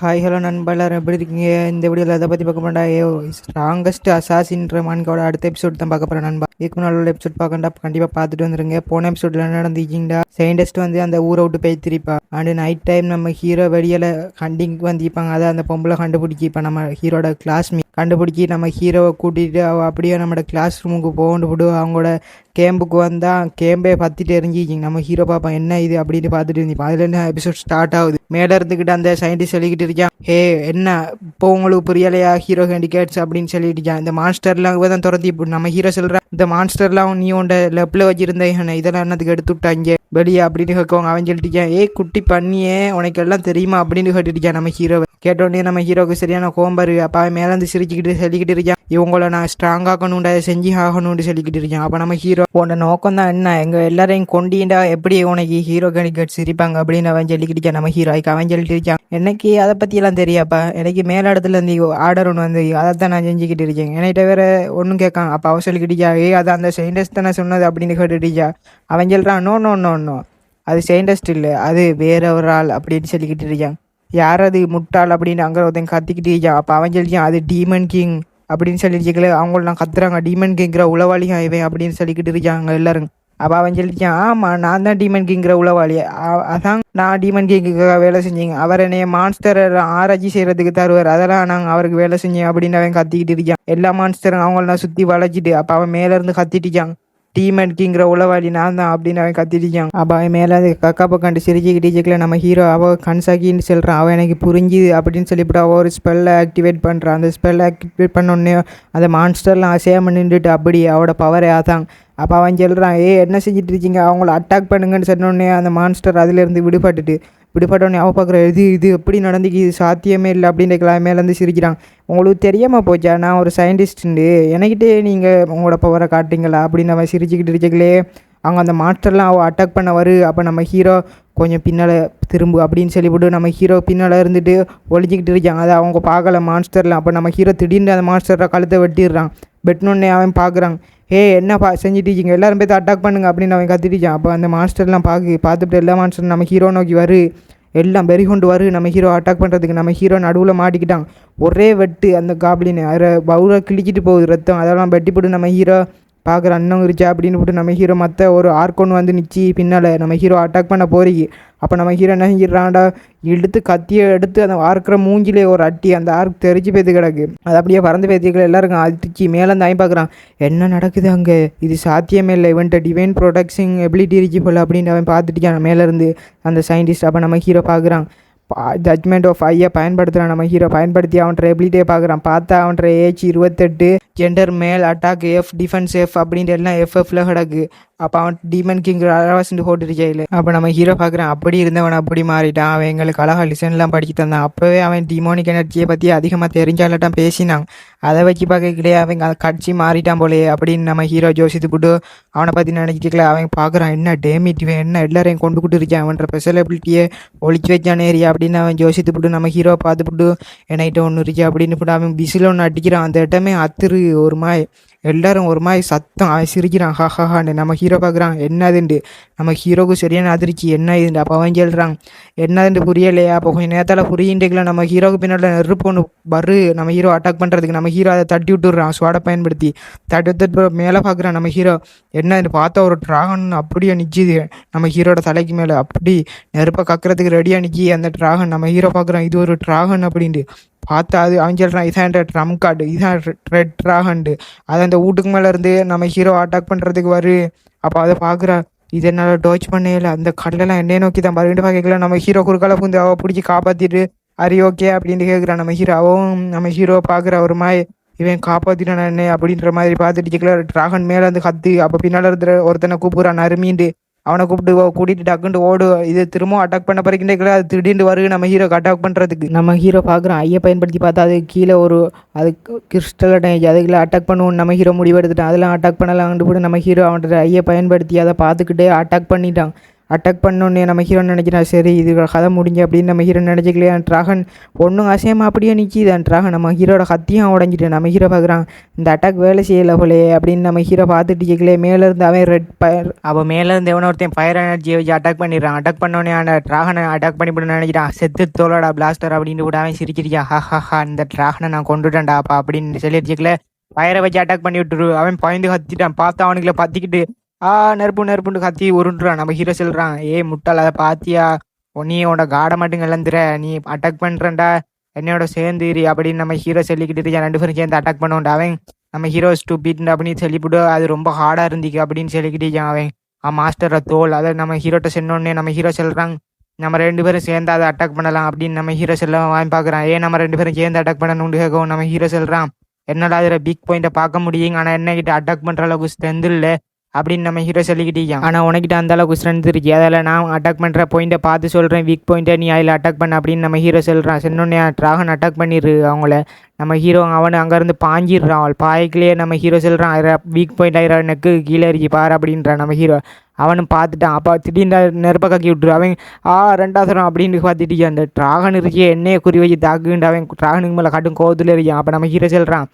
Hi hello நண்பர்களார் எல்லாரும் எப்படி இருக்கீங்க? இந்த வீடியோவில் எதை பற்றி பார்க்க மாட்டா ஏ ஸ்ட்ராங்கஸ்ட் அசாசின்ற மான்கோட அடுத்த எபிசோட் தான் பார்க்க போகிறேன் நண்பா. இதுக்கு முன்னாடி உள்ள எபிசோட் பார்க்கண்டா கண்டிப்பாக பார்த்துட்டு வந்துருங்க. போன எபிசோடில் என்ன நடந்துக்கிங்கடா சயின்டிஸ்ட் வந்து அந்த ஊரை விட்டு போய் திரிப்பா அண்டு நைட் டைம் நம்ம ஹீரோ வெளியில் ஹண்டிங் வந்திருப்பாங்க. அதை அந்த பொம்பளை கண்டுபிடிக்கி இப்போ நம்ம ஹீரோட கிளாஸ்மேட் கண்டுபிடிக்கி நம்ம ஹீரோவை கூட்டிகிட்டு அவள் அப்படியே நம்மளோட கிளாஸ் ரூமுக்கு போகண்டு விடு அவங்களோட கேம்புக்கு வந்தால் கேம்பே பார்த்துட்டு எரிஞ்சிச்சிங்க நம்ம ஹீரோ பாப்பா என்ன இது? அப்படின்னு பார்த்துட்டு இருந்தோம் அதில் என்ன எபிசோட் ஸ்டார்ட் ஆகுது? மேலே இருந்துக்கிட்டு அந்த சயின்டிஸ்ட் சொல்லிக்கிட்டு இருக்கான் ஹே என்ன? இப்போ உங்களுக்கு புரியலையா? ஹீரோ ஹேண்டிகேட்ஸ் அப்படின்னு சொல்லிட்டு இருக்கான். இந்த மான்ஸ்டர்லாம் தான் துரத்தி இப்போ நம்ம ஹீரோ சொல்கிறான் இந்த மான்ஸ்டர்லாம் நீ உண்ட லெப்பில் வச்சிருந்த இதெல்லாம் என்னத்துக்கு எடுத்து விட்டாங்க? வெளியே அப்படின்னு கேட்குவாங்க. அவன் சொல்லிட்டு இருக்கான் குட்டி பண்ணியே உனக்கு எல்லாம் தெரியுமா? அப்படின்னு கேட்டுட்டு நம்ம ஹீரோவை கேட்டோடனே நம்ம ஹீரோக்கு சரியான கோம்பரு அப்போ அவன் மேலேருந்து சிரிச்சுக்கிட்டு சொல்லிக்கிட்டு இருக்கான் இவங்கள நான் ஸ்ட்ராங் ஆகணும்டா செஞ்சு ஆகணும்னு சொல்லிக்கிட்டு இருக்கேன் அப்போ நம்ம ஹீரோ உன்னோட நோக்கம் தான் என்ன? எங்கள் எல்லாரையும் கொண்டீண்டா எப்படி உனக்கு ஹீரோ கணிக்கட் சிரிப்பாங்க அப்படின்னு அவன் சொல்லிக்கிட்டு இருக்கான் நம்ம ஹீரோ அவன் சொல்லிட்டு இருக்கான் எனக்கு அதை பற்றியெல்லாம் தெரியாப்பா? எனக்கு மேலிடத்துல இருந்து ஆர்டர் ஒன்று வந்து அதை தான் நான் செஞ்சுக்கிட்டு இருக்கேன். என்கிட்ட வேற ஒன்றும் கேட்கான் அப்போ அவன் சொல்லிக்கிட்டியா ஏ ஏய் அது அந்த சயின்டிஸ்ட் தானே சொன்னது? அப்படின்னு கேட்டுட்டு அவன் சொல்கிறான் நோ நோ நோ நோ அது சயின்டிஸ்ட் இல்லை அது வேற ஒரு ஆள் அப்படின்னு சொல்லிக்கிட்டு இருக்கான் யார் அது முட்டாள் அப்படின்னு அங்கே ஒருத்தன் கத்திக்கிட்டு இருக்கான் அப்போ அவன் சொல்லிச்சான் அது டீமன் கிங் அப்படின்னு சொல்லியிருக்கல அவங்கள கத்துறாங்க டீமன் கிங்கிற உளவாளியும் இவன்? அப்படின்னு சொல்லிக்கிட்டு இருக்காங்க எல்லாரும். அப்போ அவன் சொல்லிச்சான் ஆமாம் நான் தான் டீமன் கிங்கிற உளவாளி. அதான் நான் டீமன் கிங்குக்காக வேலை செஞ்சேங்க அவர் என்னைய மான்ஸ்டர் ஆராய்ச்சி செய்கிறதுக்கு தருவார். அதெல்லாம் நாங்கள் அவருக்கு வேலை செஞ்சேன் அப்படின்னு அவன் கத்திக்கிட்டு இருக்கான். எல்லா மான்ஸ்டரும் அவங்கள சுற்றி வளைச்சிட்டு அப்போ அவன் மேலேருந்து கத்திட்டு இருக்கான் கிங்கிற உளவாளி நான் தான் அப்படின்னு அவன் கத்திட்டிச்சான் அப்போ அவன் மேலே அது கக்கா பக்காண்டு சிரிச்சுக்கிட்டு இருக்கல நம்ம ஹீரோ அவள் கன்சாக்கின்னு சொல்கிறான் அவன் எனக்கு புரிஞ்சுது அப்படின்னு சொல்லிவிட்டு அவள் ஒரு ஸ்பெல்லை ஆக்டிவேட் பண்ணுறான் அந்த ஸ்பெல்லை ஆக்டிவேட் பண்ணோடனே அந்த மான்ஸ்டர்லாம் அசையாமல் நின்றுட்டு அப்படி அவட பவரே ஆதாங்க அப்போ அவன் சொல்கிறான் ஏ என்ன செஞ்சிட்டு இருக்கீங்க? அவங்கள அட்டாக் பண்ணுங்கன்னு சொன்னோடனே அந்த மான்ஸ்டர் அதுலேருந்து விடுபட்டுட்டு விடுபட்டோடனே ஞாபகம் இது இது எப்படி நடந்துக்கு இது சாத்தியமே இல்லை அப்படின்ற மேலேருந்து சிரிக்கிறான் உங்களுக்கு தெரியாமல் போச்சா? நான் ஒரு சயின்டிஸ்ட்டுண்டு எனக்கிட்டே நீங்கள் உங்களோட பவரை காட்டுறீங்களா? அப்படின்னு அவன் சிரிச்சுக்கிட்டு இருக்கீங்களே. அவங்க அந்த மாஸ்டர்லாம் அவள் அட்டாக் பண்ண வரு. அப்போ நம்ம ஹீரோ கொஞ்சம் பின்னால் திரும்பு அப்படின்னு சொல்லிவிட்டு நம்ம ஹீரோ பின்னால் இருந்துட்டு ஒழிஞ்சிக்கிட்டு இருக்காங்க அதை அவங்க பார்க்கல மாஸ்டர்லாம் அப்போ நம்ம ஹீரோ திடீர்னு அந்த மாஸ்டரை கழுத்தை வெட்டிடுறான். வெட்டினோடனே அவன் பார்க்குறான். ஏ என்னப்பா செஞ்சுட்டீங்க செஞ்சுட்டு எல்லாரும் போய் அட்டாக் பண்ணுங்க அப்படின்னு அவன் கத்திட்டான் அப்போ அந்த மாஸ்டர்லாம் பார்க்கு பார்த்துட்டு எல்லா மாஸ்டரும் நம்ம ஹீரோ நோக்கி வரு. எல்லாம் வெறி கொண்டு வரு. நம்ம ஹீரோ அட்டாக் பண்ணுறதுக்கு நம்ம ஹீரோ நடுவில் மாட்டிக்கிட்டான். ஒரே வெட்டு அந்த காப்ளின் அதை பவுலாக கிழிச்சிட்டு போகுது ரத்தம். அதெல்லாம் வெட்டி போட்டு நம்ம ஹீரோ பார்க்குற அண்ணன் இருச்சா அப்படின்னு போட்டு நம்ம ஹீரோ மற்ற ஒரு ஆர்கொன்னு வந்து நிச்சி பின்னால் நம்ம ஹீரோ அட்டாக் பண்ண போறீங்க. அப்போ நம்ம ஹீரோ என்ன செஞ்சிடறான்டா? இழுத்து கத்தியை எடுத்து அந்த ஆர்க்கிற மூஞ்சிலே ஒரு அட்டி அந்த ஆர்க் தெரிச்சு பேத்து கிடக்கு. அது அப்படியே பறந்து பேத்திக்கல எல்லாருக்கும் அடிச்சு மேலே தாய் பார்க்குறான் என்ன நடக்குது அங்கே? இது சாத்தியமே இல்லை. இவன்ட்ட டிவைன் ப்ரொடக்ஷன் எபிலிட்டி இருக்கு போல் அப்படின்னு அவன் பார்த்துட்டு மேலேருந்து அந்த சயின்டிஸ்ட் அப்போ நம்ம ஹீரோ பார்க்குறான் ஜட்மெண்ட் ஆஃப் ஐயை பயன்படுத்துகிறான் நம்ம ஹீரோ பயன்படுத்தி அவன் எபிலிட்டியை பார்க்குறான். பார்த்தா அவன் ஏஜ் இருபத்தெட்டு ஜெண்டர் மேல் அட்டாக் எஃப் டிஃபென்ஸ் எஃப் அப்படின்ட்டு எல்லாம் எஃப்எஃப்ல கிடக்கு. அப்போ அவன் டீமன் கிங் அரவாசிட்டு போட்டு இல்லை அப்போ நம்ம ஹீரோ பார்க்குறான். அப்படி இருந்தவன் அப்படி மாறிட்டான். அவன் எங்களுக்கு அழகாக லிசன்லாம் படிச்சு தந்தான். அப்போவே அவன் டிமோனிக் எனர்ஜியை பற்றி அதிகமாக தெரிஞ்சாலட்டான் பேசினான். அதை வச்சு பார்க்கலையே அவன் அதை கட்சி மாறிட்டான் போலயே அப்படின்னு நம்ம ஹீரோ ஜோசித்து போட்டு அவனை பற்றி நினைச்சிக்கல அவன் பார்க்குறான். என்ன டேமிட் இவன் என்ன எல்லாரையும் கொண்டு கூட்டு இருக்கான். அவன்ற ஸ்பெஷலபிலிட்டியை ஒழிச்சு வச்சானே ஏரியா அப்படின்னு அவன் ஜோசித்து போட்டு நம்ம ஹீரோ பார்த்து போட்டு என்கிட்ட ஒன்று இருக்கு அப்படின்னு போட்டு அவன் பிசில் ஒன்று அடிக்கிறான். அந்த இடமே அத்துரு ஒரு மாதிரி. எல்லாரும் ஒரு மாதிரி சத்தம் அவன் சிரிக்கிறான் ஹா ஹா நம்ம ஹீரோ பார்க்குறான் என்னதுண்டு? நம்ம ஹீரோக்கு சரியான அதிர்ச்சி என்ன இதுண்டு அப்போ அவன் சொல்கிறான் என்னதுண்டு புரியலையா? அப்போ கொஞ்சம் நேரத்தால் புரியின்றதுல நம்ம ஹீரோக்கு பின்னால் நெருப்பு ஒன்று வரு. நம்ம ஹீரோ அட்டாக் பண்ணுறதுக்கு நம்ம ஹீரோ அதை தட்டி விட்டுடுறான் சுவாடை பயன்படுத்தி. தட்டி விட்டு மேலே பார்க்குறான் நம்ம ஹீரோ என்னதுன்னு பார்த்தா ஒரு ட்ராகன் அப்படியே நிற்கிது நம்ம ஹீரோட தலைக்கு மேலே அப்படி நெருப்பை கக்கிறதுக்கு ரெடியாக நிற்கி அந்த ட்ராகன் நம்ம ஹீரோ பார்க்குறான் இது ஒரு ட்ராகன் அப்படின்ட்டு. பார்த்தா அது அவன் சொல்கிறான் இதான் ட்ரம் கார்டு இதான் ரெட் ட்ராகண்டு அது அந்த வீட்டுக்கு மேலே இருந்து நம்ம ஹீரோ அட்டாக் பண்ணுறதுக்கு வரு. அப்போ அதை பார்க்குறா இது என்னால் டோச் பண்ணையில அந்த கடலெல்லாம் என்னைய நோக்கி தான் மறுபடியும் பார்க்கல நம்ம ஹீரோ குறுக்கால புந்து அவள் பிடிச்சி காப்பாற்றிட்டு அரி ஓகே அப்படின்னு கேட்குறான் நம்ம ஹீரோ அவன் நம்ம ஹீரோ பார்க்குற ஒரு மாதிரி இவன் காப்பாற்றிட்டான் என்ன? அப்படின்ற மாதிரி பார்த்துட்டு ட்ராகன் மேலே இருந்து கத்து. அப்போ பின்னால் இருக்கிற ஒருத்தனை கூப்பிட்றான் அருமீண்டு அவனை கூப்பிட்டு ஓ- கூட்டிட்டு டக்குன்ட்டு ஓடு. இது திரும்பவும் அட்டாக் பண்ண பிறகு அது திடீர்னு வருது நம்ம ஹீரோக்கு அட்டாக் பண்ணுறதுக்கு நம்ம ஹீரோ பார்க்குறோம் ஐயை பயன்படுத்தி பார்த்தா அது கீழே ஒரு அது கிறிஸ்டல் டேஞ்ச் அதுக்குள்ள அட்டாக் பண்ணுவோம் நம்ம ஹீரோ முடிவெடுத்துட்டான். அதெல்லாம் அட்டாக் பண்ணலாம்னு கூட நம்ம ஹீரோ அவன்கிட்ட ஐயை பயன்படுத்தி அதை பார்த்துக்கிட்டே அட்டாக் பண்ணிட்டான். அட்டாக் பண்ணோன்னே நம்ம ஹீரோ நினைக்கிறான் சரி இது கதை முடிஞ்சு அப்படின்னு நம்ம ஹீரோ நினச்சிக்கலையா ட்ராகன் ஒன்றும் அசையமாக அப்படியே நிற்கிதான் ட்ராகன் நம்ம ஹீரோட கத்தியும் உடஞ்சிட்டு நம்ம ஹீரோ பார்க்குறான் இந்த அட்டாக் வேலை செய்யலை போலே அப்படின்னு நம்ம ஹீரோ பார்த்துட்டு கேட்கல மேலேருந்து அவன் ரெட் ஃபயர் அவன் மேலேருந்து எவனோ ஒருத்தன் ஃபயர் எனர்ஜியை வச்சு அட்டாக் பண்ணிடுறான். அட்டாக் பண்ணோன்னே அந்த ட்ராகனை அட்டாக் பண்ணி போட்டு நினைக்கிறான். செத்து தோலடா பிளாஸ்டர் அப்படின்னு கூட அவன் சிரிச்சிருக்கான் ஹா ஹா ஹா இந்த ட்ராகனை நான் கொண்டுட்டேன்டா அப்பா அப்படின்னு வச்சுக்கல ஃபயரை வச்சு அட்டாக் பண்ணி விட்டுரு. அவன் பயந்து கத்திட்டான். பார்த்தா அவனுக்குள்ள பத்திக்கிட்டு ஆ நெருப்பு நெருப்புன்னு கத்தி உருண்டுறான் நம்ம ஹீரோ சொல்கிறான் ஏ முட்டாள் அதை பாத்தியா? நீ உன்னோட காடை மட்டும் இழந்துற. நீ அட்டாக் பண்ணுறேன்டா என்னோட சேர்ந்துரு அப்படின்னு நம்ம ஹீரோ சொல்லிக்கிட்டு ரெண்டு பேரும் சேர்ந்து அட்டாக் பண்ணுவோம்டா அவன். நம்ம ஹீரோ ஸ்டூபிட் அப்படின்னு சொல்லிவிடு அது ரொம்ப ஹார்டாக இருந்துக்கு அப்படின்னு சொல்லிக்கிட்டு அவன். ஆ மாஸ்டரை தோல். அதை நம்ம ஹீரோட்ட சொன்னோடனே நம்ம ஹீரோ சொல்கிறாங்க நம்ம ரெண்டு பேரும் சேர்ந்து அதை அட்டாக் பண்ணலாம் அப்படின்னு நம்ம ஹீரோ செல்ல வாங்கி பார்க்குறான் ஏன் நம்ம ரெண்டு பேரும் சேர்ந்து அட்டாக் பண்ணணும்னு கேட்கவும் நம்ம ஹீரோ சொல்கிறான் என்னடா அதில் பிக் பாயிண்ட்டை பார்க்க முடியுங்க. ஆனால் என்ன கிட்ட அட்டாக் பண்ணுற அளவுக்கு ஸ்ட்ரென்த் இல்லை. அப்படின்னு நம்ம ஹீரோ சொல்லிக்கிட்டீங்க. ஆனால் உனக்கிட்ட அந்த அளவுக்கு ஸ்ட்ரென்த் இருக்கு. அதில் நான் அட்டாக் பண்ணுற பாயிண்ட்டை பார்த்து சொல்கிறேன் வீக் பாயிண்ட்டை நீ அதில் அட்டாக் பண்ண அப்படின்னு நம்ம ஹீரோ சொல்கிறான் சொன்னோடனே ட்ராகன் அட்டாக் பண்ணிடு அவங்கள. நம்ம ஹீரோ அவன் அங்கேருந்து பாஞ்சிடுறான். அவள் பாய்க்கிலேயே நம்ம ஹீரோ சொல்கிறான் வீக் பாயிண்ட் ஆயிரம் நெக்கு கீழே இருக்கி பாரு அப்படின்றான் நம்ம ஹீரோ அவனும் பார்த்துட்டான். அப்போ திடீர்னு நெருப்ப கக்கி விட்டுரு. அவன் ஆ ரெண்டாவது அப்படின்னு பார்த்துட்டு அந்த ட்ராகன் இருக்கே என்னைய குறி வச்சு தாக்குண்டு அவன் ட்ராகனுக்கு மேலே கட்டும் கோவத்தில் இருக்கான். அப்போ நம்ம ஹீரோ சொல்கிறான்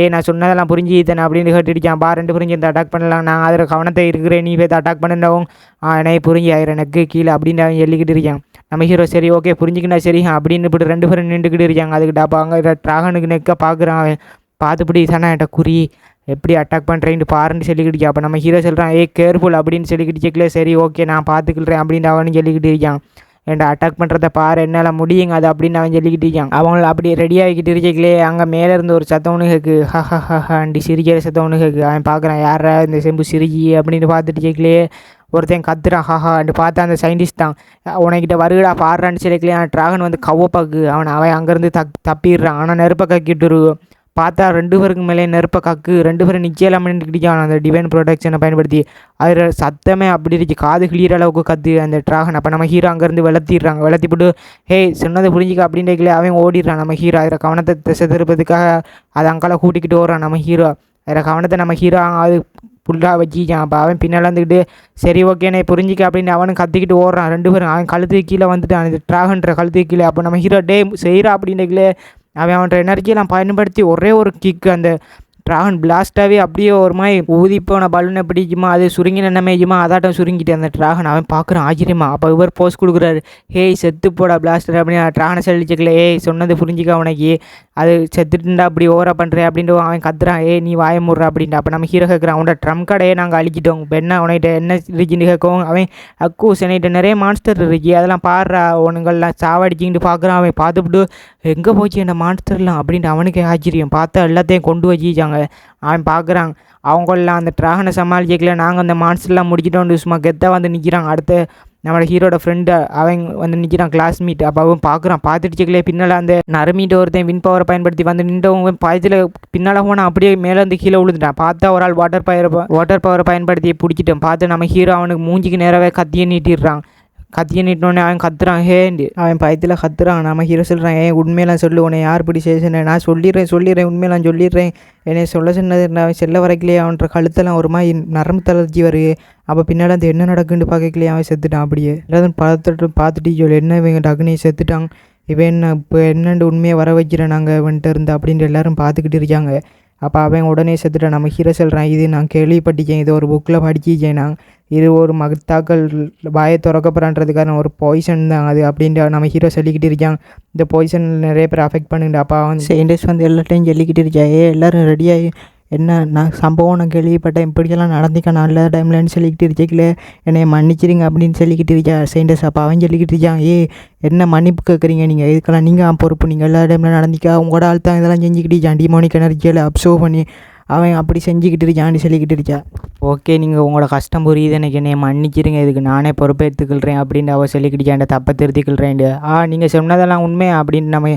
ஏய் நான் சொன்னதெல்லாம் புரிஞ்சு இத்தனை அப்படின்னு கேட்டுடிச்சான் பா ரெண்டு புரிஞ்சு இந்த அட்டாக் பண்ணலாம். நான் அதில் கவனத்தை இருக்கிறேன். நீ போய் அட்டாக் பண்ணுறவங்க என்னை புரிஞ்சு ஆயிரம் எனக்கு கீழே அப்படின்னு அவன் சொல்லிக்கிட்டு இருக்கான். நம்ம ஹீரோ சரி ஓகே புரிஞ்சுக்கினா சரி. அப்படின்னு இப்படி ரெண்டு பேரும் நின்றுக்கிட்டு இருக்காங்க. அதுக்கு டப்பா அங்கே ட்ராகனுக்கு நெக்க பார்க்குறான் அவன். பார்த்துப்படி தானே என்கிட்ட குறி. எப்படி அட்டாக் பண்ணுறேன்னு பாருன்னு சொல்லிக்கிட்டு அப்போ நம்ம ஹீரோ சொல்கிறான் ஏ கேர்ஃபுல் அப்படின்னு சொல்லிக்கிட்டு செக்கல சரி ஓகே நான் பார்த்துக்கிறேன் அப்படின்னு அவனு சொல்லிக்கிட்டு இருக்கான். ஏன்டா அட்டாக் பண்ணுறத பாரு என்னால் முடியுங்க அது அப்படின்னு அவன் சொல்லிக்கிட்டு இருக்கான். அவங்கள அப்படி ரெடி ஆகிக்கிட்டு இருக்கீங்களே அங்கே மேலே இருந்து ஒரு சத்தம் ஒன்று கேக்கு. ஹ ஹ ஹ ஹண்டி சிரிக்கிற சத்தம் ஒன்று கேக்கு. அவன் பார்க்குறான் யாரா இந்த செம்பு சிரிக்கி? அப்படின்னு பார்த்துட்டு கேட்கலையே ஒருத்தன் கத்துறான் ஹாஹஹா அண்டு பார்த்தா அந்த சயின்டிஸ்ட் தான். உனக்கிட்ட வருகடா பாடுறான்னு சொல்லிக்கலையே ட்ராகன் வந்து கவ்வப்பாக்கு அவன் அவன் அங்கேருந்து தப் தப்பிடுறான். ஆனால் நெருப்பை கக்கிட்டு பார்த்தா ரெண்டு பேருக்கு மேலே நெருப்பை கக்கு ரெண்டு பேரும் நிச்சயம் நின்றுக்கிட்டான் அந்த டிவைன் ப்ரொடக்ஷனை பயன்படுத்தி அதில் சத்தமே அப்படி இருக்கு. காது கிளியர் அளவுக்கு கத்து அந்த ட்ராகன். அப்போ நம்ம ஹீரோ அங்கேருந்து வெளத்திடுறாங்க. வெளத்தி போட்டு ஹே சொன்னதை புரிஞ்சிக்க அப்படின்றீங்களே அவன் ஓடிடுறான். நம்ம ஹீரோ அதில் கவனத்தை திசை திருப்பதுக்காக அதை அங்கால கூட்டிக்கிட்டு ஓடுறான் நம்ம ஹீரோ அதில் கவனத்தை நம்ம ஹீரோ அது ஃபுல்லாக வச்சிக்கான் அப்போ அவன் பின்னால் வந்துக்கிட்டு சரி ஓகேண்ணே புரிஞ்சிக்க அப்படின்னு அவனும் கத்திக்கிட்டு ஓடுறான். ரெண்டு பேரும் அவன் கழுத்துக்கு கீழே வந்துட்டான். அந்த ட்ராகன்ற கழுத்துக்கு கீழே. அப்போ நம்ம ஹீரோ டே செய்கிறா அப்படின்றக்கிலே அவன் அவன் எனர்ஜியெல்லாம் பயன்படுத்தி ஒரே ஒரு கிக் அந்த ட்ராகன் பிளாஸ்ட்டாகவே அப்படியே ஒரு மாதிரி ஊதி போன பலூனை பிடிக்குமா அது சுருங்கின என்னமேயுமா அதாட்டம் சுருங்கிட்டு அந்த ட்ராகன் அவன் பார்க்குறான் ஆச்சரியமா. அப்போ இவர் போஸ்ட் கொடுக்குறாரு. ஹேய் செத்து போடா பிளாஸ்டர் அப்படின்னு ட்ராகனை சொல்லிச்சுக்கல. ஏய் சொன்னது புரிஞ்சிக்க அவனுக்கு அது செத்துட்டுண்டா அப்படி ஓவரா பண்ணுறேன் அப்படின்ட்டு அவன் கத்துறான். ஏய் நீ வாய முடுற அப்படின்ட்டு. அப்போ நம்ம ஹீரோ கேட்குறான் அவனோட ட்ரம் கடையை நாங்கள் அழிச்சிட்டோம். இப்போ என்ன உனக்கிட்ட என்ன இருக்குன்னு கேட்கவும் அவன் அக்கு சென்னைகிட்ட நிறைய மான்ஸ்டர் இருக்கு. அதெல்லாம் பாடுறா உனங்கள்லாம் சாவடிச்சிக்கிட்டு பார்க்குறான் அவன் பார்த்துப்புட்டு எங்கே போச்சு என்ன மான்ஸ்டர்லாம் அப்படின்ட்டு அவனுக்கு ஆச்சரியம். பார்த்தா எல்லாத்தையும் கொண்டு வச்சிச்சாங்க அவன் பார்க்குறான். அவங்களெல்லாம் அந்த ட்ராகனை சமாளிக்கல நாங்கள் அந்த மான்ஸ்டர்லாம் முடிச்சிட்டோம் சும்மா கெத்தாக வந்து நிற்கிறான் அடுத்து நம்மளோட ஹீரோட ஃப்ரெண்டு அவன் வந்து நிற்கிறான் கிளாஸ்மேட் அப்போ அவன் பார்க்குறான். பார்த்துட்டு பின்னால் அந்த நரமிட்ட ஒருத்தன் வின் பவரை பயன்படுத்தி வந்து நின்றவங்க பாயத்தில் பின்னால் போனால் அப்படியே மேலே வந்து கீழே விழுந்துட்டான். பார்த்தா ஒரு ஆள் வாட்டர் பவர் வாட்டர் பவரை பயன்படுத்தி பிடிச்சிட்டோம் பார்த்து நம்ம ஹீரோ அவனுக்கு மூஞ்சிக்கு நேராகவே கத்தியை நீட்டிடுறான். கத்தியை நிட்டோடனே அவன் கத்துறான். ஹேண்டு அவன் பயத்தில் கத்துறான். நம்ம ஹீரோ சொல்கிறான் ஏன் உண்மையெல்லாம் சொல்லு. உன்னை யார் பிடி செய்ய நான் சொல்லிடுறேன் சொல்லிடுறேன். உண்மையெல்லாம் சொல்லிடுறேன். என்னை சொல்ல சொன்னது அவன் செல்ல வரைக்கலையே. அவன்ற கழுத்தெல்லாம் ஒரு மாதிரி நரம்பு தளர்ச்சி வருது. அப்போ பின்னால் அந்த என்ன நடக்குன்னு பார்க்கலையே அவன் செத்துட்டான் அப்படியே. எல்லாரும் பார்த்துட்டு பார்த்துட்டு சொல்லு என்ன இவங்க டக்குனி செத்துட்டான். இவன் என்ன இப்போ என்னென்று உண்மையை வர வைக்கிறேன் நாங்கள் வந்துட்டு இருந்து அப்படின்ட்டு எல்லாரும் பார்த்துக்கிட்டு இருக்காங்க. அப்போ அவன் உடனே செத்துட்டு நம்ம ஹீரோ சொல்கிறான் இது நான் கேள்விப்பட்டிருக்கேன். இது ஒரு புக்கில் படிக்கிக்கேன் நான். இது ஒரு மகத்தாக்கள் வாயை திறக்கப்படுறன்றதுக்கான ஒரு பாய்சன் தான் அது அப்படின்ட்டு நம்ம ஹீரோ சொல்லிக்கிட்டு இருக்கான். இந்த பாய்சன் நிறைய பேர் அஃபெக்ட் பண்ணுங்க அப்பா வந்து சயின்டிஸ்ட் வந்து எல்லாத்தையும் சொல்லிக்கிட்டு இருக்கா ஏ எல்லோரும் ரெடியாகி என்ன நான் சம்பவம் நான் கேள்விப்பட்டேன். இப்படியெல்லாம் நடந்துக்க நல்ல டைம்லன்னு சொல்லிக்கிட்டு இருக்கீங்களே என்னை மன்னிச்சிருங்க அப்படின்னு சொல்லிக்கிட்டு இருக்கா சயின்டிஸ்ட் அப்போ அவன் சொல்லிக்கிட்டு இருக்கான். ஏ என்ன மன்னிப்பு கேட்குறீங்க நீங்கள் இதுக்கெல்லாம் நீங்கள் பொறுப்பு. நீங்கள் எல்லா டைமில் நடந்திக்கா உங்களோட ஆள் தான் இதெல்லாம் செஞ்சுக்கிட்டு இருக்கான். டிமோனிக் நிறைய அப்சர்வ் பண்ணி அவன் அப்படி செஞ்சுக்கிட்டு இருக்கான்னு சொல்லிக்கிட்டு இருக்கா. ஓகே நீங்கள் உங்களோட கஷ்டம் புரியுது எனக்கு என்னை மன்னிச்சிருங்க இதுக்கு நானே பொறுப்பேற்றுக்கொள்கிறேன் அப்படின்னு அவள் சொல்லிக்கிட்டு தப்பை திருத்திக்கொள்கிறேன் ஆ நீங்கள் சொன்னதெல்லாம் உண்மை அப்படின்னு நம்ம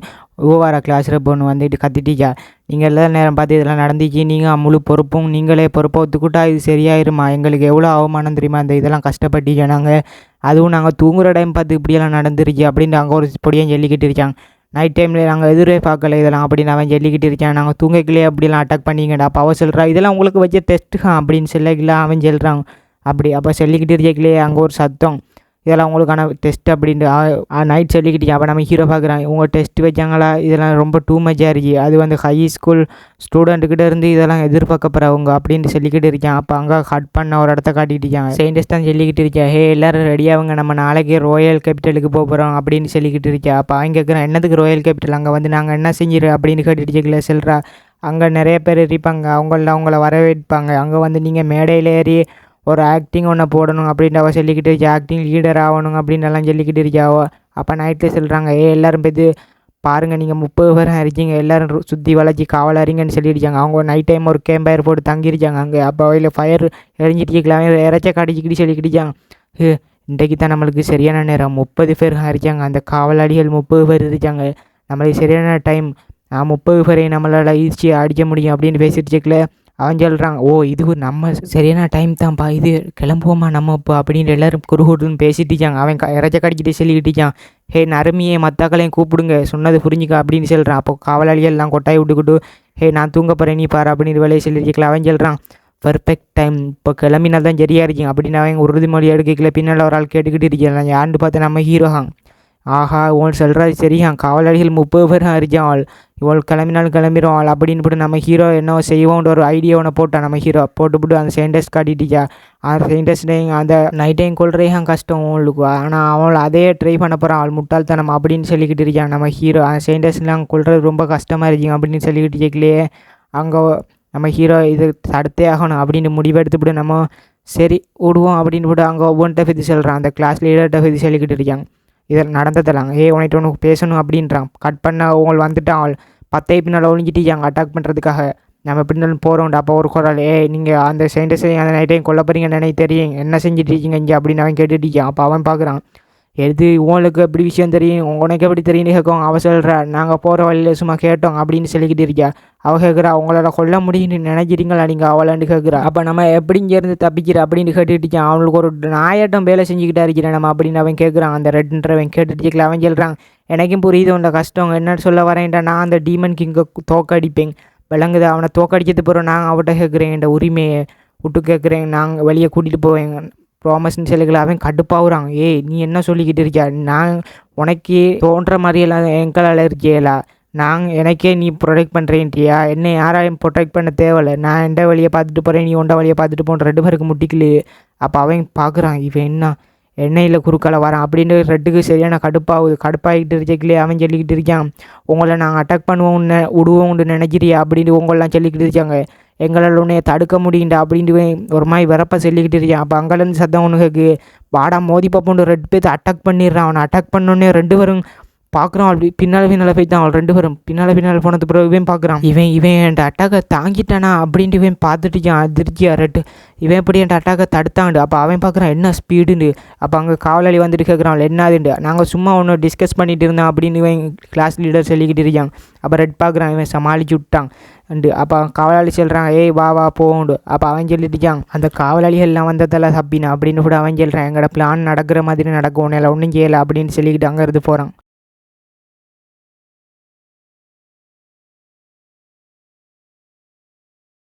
ஓவார கிளாஸில் பொண்ணு வந்துட்டு கத்திட்டீங்க நீங்கள் எல்லா நேரம் பார்த்து இதெல்லாம் நடந்துச்சு நீங்கள் முழு பொறுப்பும் நீங்களே பொறுப்பை ஒத்துக்கிட்டா இது சரியாயிருமா? எங்களுக்கு எவ்வளோ அவமானம் தெரியுமா? அந்த இதெல்லாம் கஷ்டப்பட்டீங்க நாங்கள் அதுவும் நாங்கள் தூங்குற டைம் பார்த்து இப்படியெல்லாம் நடந்துருச்சு அப்படின்ட்டு அங்கே ஒரு பொடியாக சொல்லிக்கிட்டு இருக்காங்க நைட் டைமில் நாங்கள் எதிரே பார்க்கல இதெல்லாம். அப்படின்னு அவன் சொல்லிக்கிட்டு இருக்கேன். நாங்கள் தூங்கக்கிலே அப்படிலாம் அட்டாக் பண்ணிங்கடா அப்போ அவள் சொல்கிறா இதெல்லாம் உங்களுக்கு வச்ச டெஸ்ட்டு அப்படின்னு சொல்லிக்கலாம் அவன் சொல்கிறான் அப்படி அப்போ சொல்லிக்கிட்டு இருக்கலே அங்கே ஒரு சத்தம். இதெல்லாம் உங்களுக்கான டெஸ்ட் அப்படின்ட்டு நைட் சொல்லிக்கிட்டீங்க. அப்போ நம்ம ஹீரோ பார்க்குறான் உங்கள் டெஸ்ட் வச்சாங்களா? இதெல்லாம் ரொம்ப டூ மச்சாக இருக்கு. அது வந்து ஹை ஸ்கூல் ஸ்டூடெண்ட்டுக்கிட்ட இருந்து இதெல்லாம் எதிர்பார்க்கப்படுறவங்க அப்படின்னு சொல்லிக்கிட்டு இருக்கேன் அப்போ அங்கே கட் பண்ண ஒரு இடத்த காட்டிட்டு சயின்டிஸ்ட் தான் சொல்லிக்கிட்டு இருக்கேன் ஹே எல்லோரும் ரெடியாகுங்க நம்ம நாளைக்கு ராயல் கேபிட்டலுக்கு போக போகிறோம் அப்படின்னு சொல்லிக்கிட்டு இருக்கேன் அப்போ அவங்க கேட்குறேன் என்னதுக்கு ராயல் கேபிட்டல் அங்கே வந்து நாங்கள் என்ன செஞ்சிரு? அப்படின்னு கேட்டுட்டு இருக்கல செல்றா. அங்கே நிறைய பேர் இருப்பாங்க. அவங்கள அவங்கள வரவேற்பாங்க. அங்கே வந்து நீங்கள் மேடையில் ஏறி ஒரு ஆக்டிங் ஒன்று போடணும் அப்படின்ட்டு அவள் சொல்லிக்கிட்டு இருக்கா ஆக்டிங் லீடர் ஆகணும் அப்படின்னு எல்லாம் சொல்லிக்கிட்டு இருக்காவோ அப்போ நைட்டில் சொல்கிறாங்க ஏ எல்லோரும் போய் பாருங்கள் நீங்கள் முப்பது பேரும் இருக்கீங்க எல்லோரும் சுற்றி வளைச்சி காவலாரிங்கன்னு சொல்லியிருக்காங்க அவங்க நைட் டைம் ஒரு கேம்பயர் போட்டு தங்கியிருக்காங்க அங்கே. அப்போ அவையில் ஃபயர் எரிஞ்சிட்டு இருக்கலாம் இறைச்ச கடிச்சிக்கிட்டு சொல்லிக்கிட்டு இன்றைக்கு தான் நம்மளுக்கு சரியான நேரம். முப்பது பேர் இருக்காங்க அந்த காவலாளிகள் முப்பது பேர் இருக்காங்க. நம்மளுக்கு சரியான டைம் நான் முப்பது பேரை நம்மளால் ஈஸியாக அடிக்க முடியும் அப்படின்னு பேசிட்டு இருக்கல அவன் சொல்கிறான் ஓ இது நம்ம சரியான டைம் தான்ப்பா இது கிளம்புவோமா நம்ம இப்போ? அப்படின்னு எல்லோரும் குறுகுடுன்னு பேசிட்டு அவன் அவன் இறச்ச கடிச்சிட்டு சொல்லிக்கிட்டு ஹே நறுமையை மத்தாக்களையும் கூப்பிடுங்க சொன்னது புரிஞ்சுக்க அப்படின்னு சொல்கிறான் அப்போ காவலாளிகள் எல்லாம் கொட்டாய் விட்டுக்கிட்டு ஹே நான் தூங்க போகிறேன் நீ பாரு அப்படின்னு வேலையை சொல்லியிருக்கலாம் அவன் சொல்கிறான் பர்ஃபெக்ட் டைம் இப்போ கிளம்பினால் தான் சரியாக இருக்கீங்க அப்படின்னு அவன் உறுதிமொழி எடுக்கல பின்னால் ஒரு ஆள் கேட்டுக்கிட்டு இருக்கேன். யாருன்னு பார்த்தேன் நம்ம ஹீரோஹாங் ஆஹா இவன் சொல்கிறது சரியான் காவலாளிகள் முப்பது பேர் அறிஞ்சாள் இவள் கிளம்பினாலும் கிளம்பிடுவாள். அப்படின்னு போட்டு நம்ம ஹீரோ என்ன செய்வோன்ற ஒரு ஐடியா ஒன்று போட்டான் நம்ம ஹீரோ போட்டுவிட்டு அந்த சயின்டிஸ்ட் காட்டிட்டியா அந்த சயின்டிஸ்ட் அந்த நைட் டைம் கொள்றேன் கஷ்டம் அவளுக்கு ஆனால் அவள் அதே ட்ரை பண்ண போகிறான் அவள் முட்டாள்தனம் அப்படின்னு சொல்லிக்கிட்டு இருக்கான் நம்ம ஹீரோ அந்த சயின்டிஸ்ட்லாம் கொள்றது ரொம்ப கஷ்டமாக இருக்குங்க அப்படின்னு சொல்லிக்கிட்டு கேட்கலையே அங்கே நம்ம ஹீரோ இது தடுத்தே ஆகணும் அப்படின்னு முடிவெடுத்துவிட்டு நம்ம சரி விடுவோம் அப்படின்னு போட்டு அங்கே ஒவ்வொன்றிட்ட பற்றி சொல்கிறான் அந்த கிளாஸ் லீடர்கிட்ட பற்றி சொல்லிக்கிட்டு இருக்காங்க இதில் நடந்ததெல்லாம் ஏ உனக்கு ஒன்று பேசணும் அப்படின்றான். கட் பண்ண அவங்க வந்துட்டு அவள் பத்தே பின்னால் ஒழிஞ்சிட்டு அட்டாக் பண்ணுறதுக்காக நம்ம பின்னால் போகிறோம் அப்போ ஒரு குரல் ஏ நீங்கள் அந்த சைன்டஸை அந்த நைட்டையும் கொல்ல போகிறீங்கன்னு நினைக்க தெரியும் என்ன செஞ்சுட்டு இருக்கீங்க இங்கே? அப்படின்னு அவன் கேட்டுட்டு அப்போ அவன் பார்க்குறான் எது உங்களுக்கு எப்படி விஷயம் தெரியும்? உனக்கு எப்படி தெரியும்னு கேட்கும் அவள் சொல்கிறா நாங்கள் போகிற வழியில் சும்மா கேட்டோம் அப்படின்னு சொல்லிக்கிட்டு இருக்கியா அவள் கேட்குறா உங்களால் கொல்ல முடியும்னு நினைக்கிறீங்களா நீங்கள் அவளான்னு கேட்குறா. அப்போ நம்ம எப்படி இங்கேருந்து தப்பிக்கிற அப்படின்னு கேட்டுட்டு அவனுக்கு ஒரு நாயாட்டம் வேலை செஞ்சுக்கிட்டா இருக்கிறேன் நம்ம அப்படின்னு அவன் கேட்குறான். அந்த ரெட்ன்றவன் கேட்டுட்டு அவன் சொல்கிறான் எனக்கும் புரியுது உண்ட கஷ்டம். என்னன்னு சொல்ல வரேன்டா நான் அந்த டீமன் கிங்கை தோக்கடிப்பேன். விளங்குது அவனை தோக்கடிச்சது போகிறோம் நாங்கள் அவட்ட கேட்குறேன் என்ட உரிமையை விட்டு கேட்குறேன். நாங்கள் வெளியே கூட்டிகிட்டு போவேன். ப்ராமஸ்ன்னு சொல்லிக்கல. அவன் கடுப்பாகுறான் ஏய் நீ என்ன சொல்லிக்கிட்டு இருக்கியா? நான் உனக்கு தோன்ற மாதிரியெல்லாம் எங்களால் இருக்கியலா? நாங்கள் எனக்கே நீ ப்ரொடெக்ட் பண்ணுறேன்ட்டியா என்னை யாராலையும் ப்ரொடெக்ட் பண்ண தேவையில்ல. நான் எந்த வழியை பார்த்துட்டு போகிறேன் நீ உண்ட வழியை பார்த்துட்டு போன்ற ரெண்டு பேருக்கு முட்டிக்கலு அப்போ அவன் பார்க்குறான் இவன் என்ன? எண்ணெயில் குறுக்கால வரான். அப்படின்னு ரெட்டுக்கு சரியான கடுப்பாகுது கடுப்பாகிட்டு இருக்கே அவன் சொல்லிக்கிட்டு இருக்கான். உங்களை நாங்கள் அட்டாக் பண்ணுவோம்னு விடுவோம்னு நினைக்கிறியா? அப்படின்னு உங்களெலாம் சொல்லிக்கிட்டு இருக்காங்க. எங்களால் உன்னை தடுக்க முடியுண்டா அப்படின்ட்டு ஒரு மாதிரி விறப்ப சொல்லிக்கிட்டு இருக்கான் அப்போ அங்கேருந்து சத்தம் ஒன்று கேட்கு வாடா மோதி பாப்போண்டு ரெண்டு பேர்த்து அட்டாக் பண்ணிடுறான் அவனை அட்டாக் பண்ணோன்னே ரெண்டு பேரும் பார்க்குறான். அப்படி பின்னால் பின்னால் போய்த்தான் அவள் ரெண்டு பேரும் பின்னால் பின்னால் போனது பிறகு இவன் பார்க்குறான். இவன் இவன் என் அட்டாக்கை தாங்கிட்டானா அப்படின்ட்டு இவன் பார்த்துட்டுக்கான் அதிர்ச்சியா ரெட்டு? இவன் எப்படி என் அட்டாக்கை தடுத்தாண்டு அப்போ அவன் பார்க்குறான் என்ன ஸ்பீடுன்னு அப்போ அங்கே காவலாளி வந்துட்டு கேட்குறான் என்னதுண்டு நாங்கள் சும்மா ஒன்று டிஸ்கஸ் பண்ணிட்டு இருந்தோம் அப்படின்னு இவன் கிளாஸ் லீடர் சொல்லிக்கிட்டு இருக்கான் அப்போ ரெட் பார்க்குறான் இவன் சமாளிச்சு விட்டான். அண்டு அப்போ காவலாளி சொல்கிறாங்க ஏய் வா வா போண்டு அப்போ அவன் சொல்லிட்டுச்சான் அந்த காவலாளிகள் எல்லாம் வந்ததெல்லாம் சப்பினா அப்படின்னு கூட அவன் சொல்கிறான் எங்களோட பிளான் நடக்கிற மாதிரி நடக்கும் உன்னை ஒன்றும் செய்யலை. அப்படின்னு சொல்லிக்கிட்டு அங்கேருந்து போகிறான்